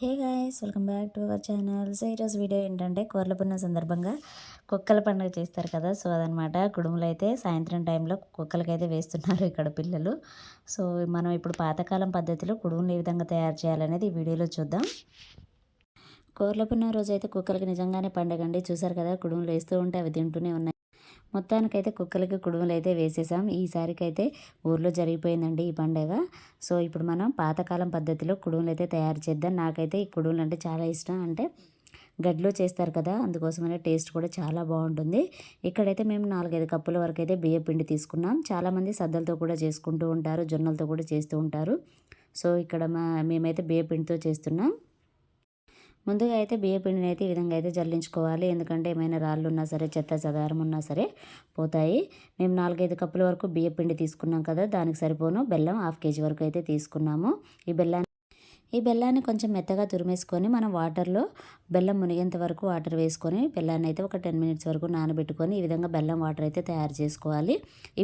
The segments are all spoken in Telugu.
Hey guys welcome back to our channel. So ఈరోజు వీడియో ఏంటంటే కూరల పున్న సందర్భంగా కుక్కల పండుగ చేస్తారు కదా. సో అదనమాట కుడుములు అయితే సాయంత్రం టైంలో కుక్కలకైతే వేస్తున్నారు ఇక్కడ పిల్లలు. సో మనం ఇప్పుడు పాతకాలం పద్ధతిలో కుడుములు ఏ విధంగా తయారు చేయాలనేది ఈ వీడియోలో చూద్దాం. కూరల పున్న రోజు అయితే కుక్కలకి నిజంగానే పండుగ అండి. చూసారు కదా కుడుములు వేస్తూ ఉంటే అవి తింటూనే ఉన్నాయి. మొత్తానికైతే కుక్కలకి కుడుములు అయితే వేసేసాం ఈసారికైతే ఊర్లో జరిగిపోయిందండి ఈ పండగ. సో ఇప్పుడు మనం పాతకాలం పద్ధతిలో కుడుములు అయితే తయారు చేద్దాం. నాకైతే ఈ కుడుములు అంటే చాలా ఇష్టం. అంటే గడ్లో చేస్తారు కదా అందుకోసమనే టేస్ట్ కూడా చాలా బాగుంటుంది. ఇక్కడైతే మేము నాలుగైదు కప్పుల వరకు అయితే బియ్య పిండి తీసుకున్నాం. చాలామంది సద్దలతో కూడా చేసుకుంటూ ఉంటారు జొన్నలతో కూడా చేస్తూ ఉంటారు. సో ఇక్కడ మా మేమైతే బియ్య పిండితో చేస్తున్నాం. ముందుగా అయితే బియ్య పిండిని అయితే ఈ విధంగా అయితే జల్లించుకోవాలి. ఎందుకంటే ఏమైనా రాళ్ళు ఉన్నా సరే చెత్త చెదారం ఉన్నా సరే పోతాయి. మేము నాలుగైదు కప్పుల వరకు బియ్య పిండి తీసుకున్నాం కదా దానికి సరిపోను. బెల్లం హాఫ్ కేజీ వరకు అయితే తీసుకున్నాము. ఈ బెల్లాన్ని ఈ బెల్లాన్ని కొంచెం మెత్తగా తురిమేసుకొని మనం వాటర్లో బెల్లం మునిగేంత వరకు వాటర్ వేసుకొని బెల్లాన్ని అయితే ఒక టెన్ మినిట్స్ వరకు నానబెట్టుకొని ఈ విధంగా బెల్లం వాటర్ అయితే తయారు చేసుకోవాలి.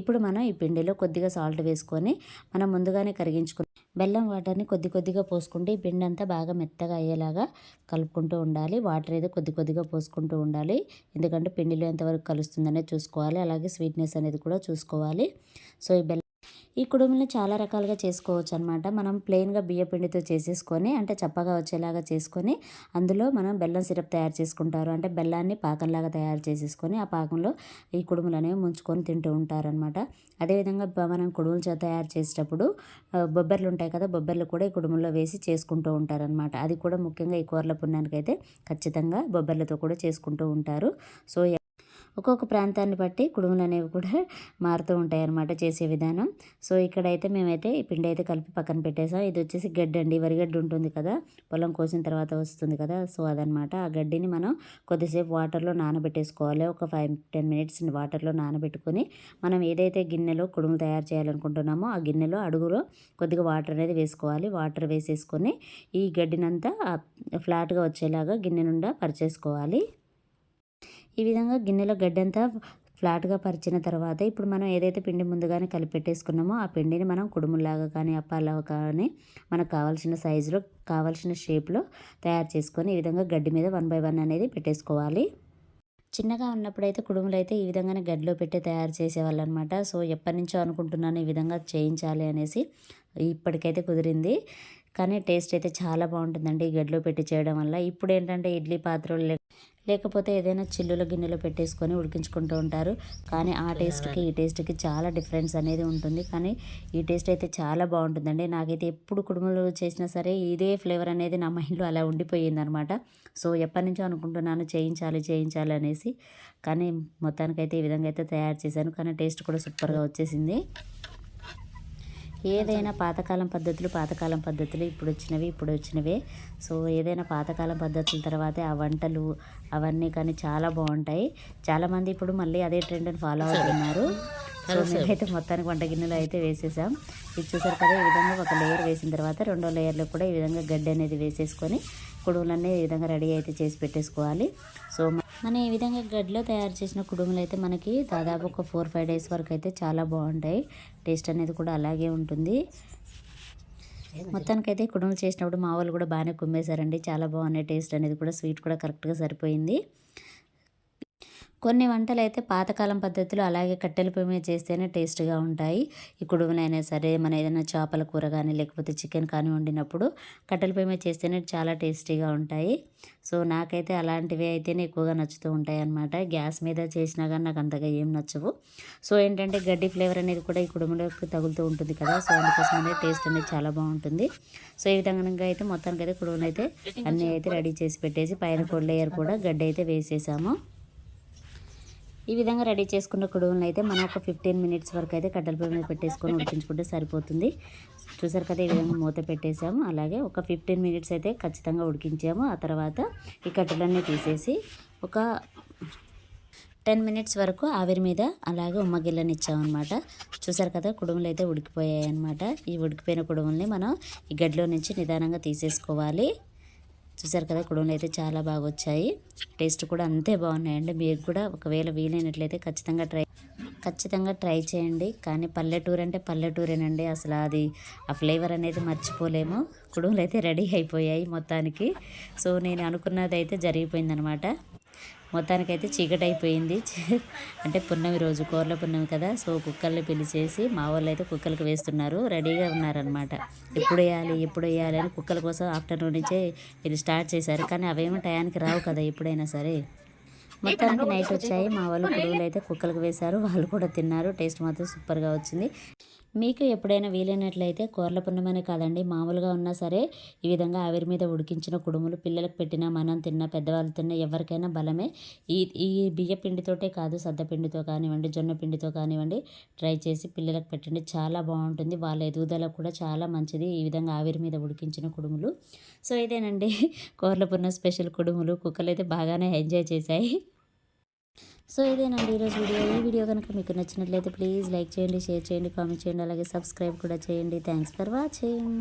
ఇప్పుడు మనం ఈ పిండిలో కొద్దిగా సాల్ట్ వేసుకొని మనం ముందుగానే కరిగించుకుని బెల్లం వాటర్ని కొద్ది కొద్దిగా పోసుకుంటే ఈ పిండి అంతా బాగా మెత్తగా అయ్యేలాగా కలుపుకుంటూ ఉండాలి. వాటర్ అయితే కొద్ది కొద్దిగా పోసుకుంటూ ఉండాలి. ఎందుకంటే పిండిలో ఎంతవరకు కలుస్తుందనే చూసుకోవాలి. అలాగే స్వీట్నెస్ అనేది కూడా చూసుకోవాలి. సో ఈ బెల్లం ఈ కుడుములను చాలా రకాలుగా చేసుకోవచ్చు అనమాట మనం ప్లెయిన్గా బియ్య పిండితో చేసేసుకొని అంటే చప్పగా వచ్చేలాగా చేసుకొని అందులో మనం బెల్లం సిరప్ తయారు చేసుకుంటారు. అంటే బెల్లాన్ని పాకంలాగా తయారు చేసేసుకొని ఆ పాకంలో ఈ కుడుములు అనేవి ముంచుకొని తింటూ ఉంటారనమాట అదేవిధంగా మనం కుడుములు తయారు చేసేటప్పుడు బొబ్బర్లు ఉంటాయి కదా బొబ్బర్లు కూడా ఈ కుడుముల్లో వేసి చేసుకుంటూ ఉంటారనమాట అది కూడా ముఖ్యంగా ఈ కూరల పుణ్యానికి అయితే ఖచ్చితంగా బొబ్బర్లతో కూడా చేసుకుంటూ ఉంటారు. సో ఒక్కొక్క ప్రాంతాన్ని బట్టి కుడుములు అనేవి కూడా మారుతూ ఉంటాయి అన్నమాట చేసే విధానం. సో ఇక్కడైతే మేమైతే ఈ పిండి అయితే కలిపి పక్కన పెట్టేసాం. ఇది వచ్చేసి గడ్డి అండి. వరిగడ్డి ఉంటుంది కదా పొలం కోసిన తర్వాత వస్తుంది కదా. సో అదనమాట ఆ గడ్డిని మనం కొద్దిసేపు వాటర్లో నానబెట్టేసుకోవాలి. ఒక ఫైవ్ టెన్ మినిట్స్ వాటర్లో నానబెట్టుకొని మనం ఏదైతే గిన్నెలో కుడుములు తయారు చేయాలనుకుంటున్నామో ఆ గిన్నెలో అడుగులో కొద్దిగా వాటర్ అనేది వేసుకోవాలి. వాటర్ వేసేసుకొని ఈ గడ్డినంతా ఫ్లాట్గా వచ్చేలాగా గిన్నె నుండా పరిచేసుకోవాలి. ఈ విధంగా గిన్నెలో గడ్డంతా ఫ్లాట్గా పరిచిన తర్వాత ఇప్పుడు మనం ఏదైతే పిండి ముందుగానే కలిపెట్టేసుకున్నామో ఆ పిండిని మనం కుడుములాగా కానీ అప్పాలాగా కానీ మనకు కావాల్సిన సైజులో కావాల్సిన షేప్లో తయారు చేసుకొని ఈ విధంగా గడ్డి మీద వన్ బై వన్ అనేది పెట్టేసుకోవాలి. చిన్నగా ఉన్నప్పుడైతే కుడుములు అయితే ఈ విధంగానే గడ్డిలో పెట్టి తయారు చేసేవాళ్ళు అనమాట సో ఎప్పటి నుంచో అనుకుంటున్నాను ఈ విధంగా చేయించాలి అనేసి ఇప్పటికైతే కుదిరింది. కానీ టేస్ట్ అయితే చాలా బాగుంటుందండి ఈ గడ్డిలో పెట్టి చేయడం వల్ల. ఇప్పుడు ఏంటంటే ఇడ్లీ పాత్రలు లేకపోతే ఏదైనా చిల్లుల గిన్నెలో పెట్టేసుకొని ఉడికించుకుంటూ ఉంటారు. కానీ ఆ టేస్ట్కి ఈ టేస్ట్కి చాలా డిఫరెన్స్ అనేది ఉంటుంది. కానీ ఈ టేస్ట్ అయితే చాలా బాగుంటుందండి. నాకైతే ఎప్పుడు కుటుంబంలో చేసినా సరే ఇదే ఫ్లేవర్ అనేది నా మైండ్లో అలా ఉండిపోయింది అనమాట సో ఎప్పటి నుంచో అనుకుంటున్నాను చేయించాలి చేయించాలి అనేసి. కానీ మొత్తానికైతే ఈ విధంగా అయితే తయారు చేశాను. కానీ టేస్ట్ కూడా సూపర్గా వచ్చేసింది. ఏదైనా పాతకాలం పద్ధతులు పాతకాలం పద్ధతులు ఇప్పుడు వచ్చినవి ఇప్పుడు వచ్చినవే సో ఏదైనా పాతకాలం పద్ధతుల తర్వాతే ఆ వంటలు అవన్నీ కానీ చాలా బాగుంటాయి చాలామంది ఇప్పుడు మళ్ళీ అదే ట్రెండ్ని ఫాలో అవుతున్నారు. సో మేమైతే మొత్తానికి వంట గిన్నెలో అయితే వేసేసాం. ఇది చూసారు కదా ఈ విధంగా ఒక లేయర్ వేసిన తర్వాత రెండో లేయర్లో కూడా ఈ విధంగా గడ్డి అనేది వేసేసుకొని కుడుములన్నీ ఈ విధంగా రెడీ అయితే చేసి పెట్టేసుకోవాలి. సో మనం ఈ విధంగా గడ్డిలో తయారు చేసిన కుడుములు అయితే మనకి దాదాపు ఒక ఫోర్ ఫైవ్ డేస్ వరకు అయితే చాలా బాగుంటాయి. టేస్ట్ అనేది కూడా అలాగే ఉంటుంది. మొత్తానికైతే కుడుములు చేసినప్పుడు మా వాళ్ళు కూడా బాగానే కుమ్మేశారండి. చాలా బాగున్నాయి. టేస్ట్ అనేది కూడా స్వీట్ కూడా కరెక్ట్గా సరిపోయింది. కొన్ని వంటలు అయితే పాతకాలం పద్ధతిలో అలాగే కట్టెల పొయ్యి మీద చేస్తేనే టేస్ట్గా ఉంటాయి. ఈ అయినా సరే మన ఏదైనా చేపల కూర కానీ లేకపోతే చికెన్ కానీ వండినప్పుడు కట్టెల పొయ్యి మీద చేస్తేనే చాలా టేస్టీగా ఉంటాయి. సో నాకైతే అలాంటివి అయితేనే ఎక్కువగా నచ్చుతూ ఉంటాయి అనమాట గ్యాస్ మీద చేసినా కానీ నాకు అంతగా ఏం నచ్చవు. సో ఏంటంటే గడ్డి ఫ్లేవర్ అనేది కూడా ఈ కుడుములోకి తగులుతూ ఉంటుంది కదా సో అందుకోసం అనేది టేస్ట్ అనేది చాలా బాగుంటుంది. సో ఈ విధంగా అయితే మొత్తానికి అయితే కుడుములు అయితే అన్నీ అయితే రెడీ చేసి పెట్టేసి పైన కొల్లేయర్ కూడా గడ్డి అయితే వేసేసాము. ఈ విధంగా రెడీ చేసుకున్న కుడువులను అయితే మనం ఒక ఫిఫ్టీన్ మినిట్స్ వరకు అయితే కట్టెల పొయ్యి మీద పెట్టేసుకొని ఉడికించుకుంటే సరిపోతుంది. చూసారు కదా ఈ విధంగా మూత పెట్టేసాము అలాగే ఒక ఫిఫ్టీన్ మినిట్స్ అయితే ఖచ్చితంగా ఉడికించాము. ఆ తర్వాత ఈ కట్టెలన్నీ తీసేసి ఒక టెన్ మినిట్స్ వరకు ఆవిరి మీద అలాగే ఉమ్మగిల్లని ఇచ్చామన్నమాట చూసారు కదా కుడుములు అయితే ఉడికిపోయాయి అనమాట ఈ ఉడికిపోయిన కుడుముల్ని మనం ఈ గడ్డిలో నుంచి నిదానంగా తీసేసుకోవాలి. చూసారు కదా కుడుములు అయితే చాలా బాగా వచ్చాయి. టేస్ట్ కూడా అంతే బాగున్నాయండి. మీరు కూడా ఒకవేళ వీలైనట్లయితే ఖచ్చితంగా ట్రై ఖచ్చితంగా ట్రై చేయండి. కానీ పల్లెటూరు అంటే పల్లెటూరేనండి. అసలు అది ఆ ఫ్లేవర్ అనేది మర్చిపోలేము. కుడుములు అయితే రెడీ అయిపోయాయి మొత్తానికి. సో నేను అనుకున్నది అయితే జరిగిపోయిందనమాట. మొత్తానికైతే చీకటి అయిపోయింది అంటే పున్నమి రోజు కోర్ల పున్నమి కదా. సో కుక్కల్ని పిలిచేసి మా వాళ్ళు అయితే కుక్కలకు వేస్తున్నారు. రెడీగా ఉన్నారనమాట ఎప్పుడు వేయాలి ఎప్పుడు వేయాలి అని కుక్కల కోసం ఆఫ్టర్నూన్ నుంచే ఇది స్టార్ట్ చేశారు. కానీ అవేమి టయానికి రావు కదా ఎప్పుడైనా సరే. మొత్తానికి నైట్ వచ్చాయి. మా వాళ్ళు కుడుగులు అయితే కుక్కలకు వేశారు. వాళ్ళు కూడా తిన్నారు. టేస్ట్ మాత్రం సూపర్గా వచ్చింది. మీకు ఎప్పుడైనా వీలైనట్లయితే కోర్ల పున్నమనే కాదండి మామూలుగా ఉన్నా సరే ఈ విధంగా ఆవిరి మీద ఉడికించిన కుడుములు పిల్లలకు పెట్టినా మనం తిన్నా పెద్దవాళ్ళు తిన్నా ఎవరికైనా బలమే. ఈ ఈ బియ్య పిండితోటే కాదు సద్ద పిండితో కానివ్వండి జొన్న పిండితో కానివ్వండి ట్రై చేసి పిల్లలకు పెట్టండి. చాలా బాగుంటుంది. వాళ్ళ ఎదుగుదల కూడా చాలా మంచిది ఈ విధంగా ఆవిరి మీద ఉడికించిన కుడుములు. సో ఇదేనండి. కోర్ల పున్న స్పెషల్ కుడుములు. కుక్కలు అయితే బాగానే ఎంజాయ్ చేశాయి. సో ఇదేనండి ఈరోజు వీడియో. ఈ వీడియో కనుక మీకు నచ్చినట్లయితే ప్లీజ్ లైక్ చేయండి షేర్ చేయండి కామెంట్ చేయండి అలాగే సబ్స్క్రైబ్ కూడా చేయండి. Thanks for watching.